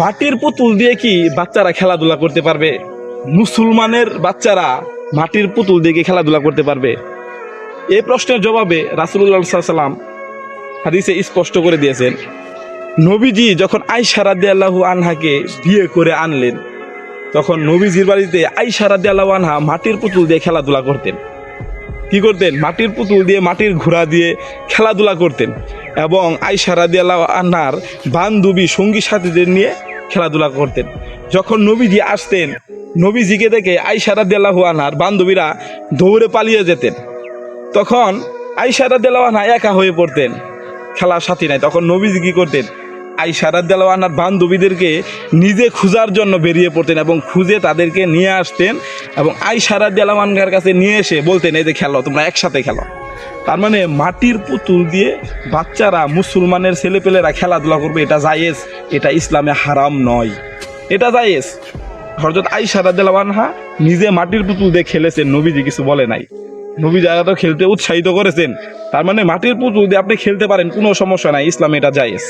মাটির পুতুল দিয়ে কি বাচ্চারা খেলাধুলা করতে পারবে? মুসলমানের বাচ্চারা মাটির পুতুল দিয়ে কি খেলাধুলা করতে পারবে? এই প্রশ্নের জবাবে রাসুল্লাহ সাল্লাম হাদিসে স্পষ্ট করে দিয়েছেন, নবীজি যখন আইসা রাদি আল্লাহু আনহাকে বিয়ে করে আনলেন, তখন নবীজির বাড়িতে আইসা রাদি আল্লাহু আনহা মাটির পুতুল দিয়ে খেলাধুলা করতেন। কি করতেন? মাটির পুতুল দিয়ে, মাটির ঘোড়া দিয়ে খেলাধুলা করতেন। এবং আইসা রাদি আল্লাহ আনহার বান্ধবী, সঙ্গী সাথীদের নিয়ে খেলাধুলা করতেন। যখন নবীজি আসতেন, নবীজিকে দেখে আইসা রাদি আল্লাহ আনহার বান্ধবীরা দৌড়ে পালিয়ে যেতেন। তখন আইসা রাদি আল্লাহ আনহা একা হয়ে পড়তেন, খেলার সাথী নাই। তখন নবীজি কী করতেন? আইসা রাদ্দালার বান্ধবীদেরকে নিজে খুঁজার জন্য বেরিয়ে পড়তেন এবং খুঁজে তাদেরকে নিয়ে আসতেন এবং আইসা রাদ্দালানকার কাছে নিয়ে এসে বলতেন, এই যে খেলো, তোমরা একসাথে খেলো। তার মানে মাটির পুতুল দিয়ে বাচ্চারা মুসলমানের ছেলেপেলেরা খেলাধুলা করবে, এটা জায়েজ, এটা ইসলামে হারাম নয়, এটা জায়েজ। হরজত আইসা রাদ্দালানহা নিজে মাটির পুতুল দিয়ে খেলেছেন, নবীজি কিছু বলে নাই। নবী জায়গা তো খেলতে উৎসাহিত করেছেন, তার মানে মাটির পুতুল দিয়ে আপনি খেলতে পারেন, কোনো সমস্যা নাই, ইসলামে এটা জায়েজ।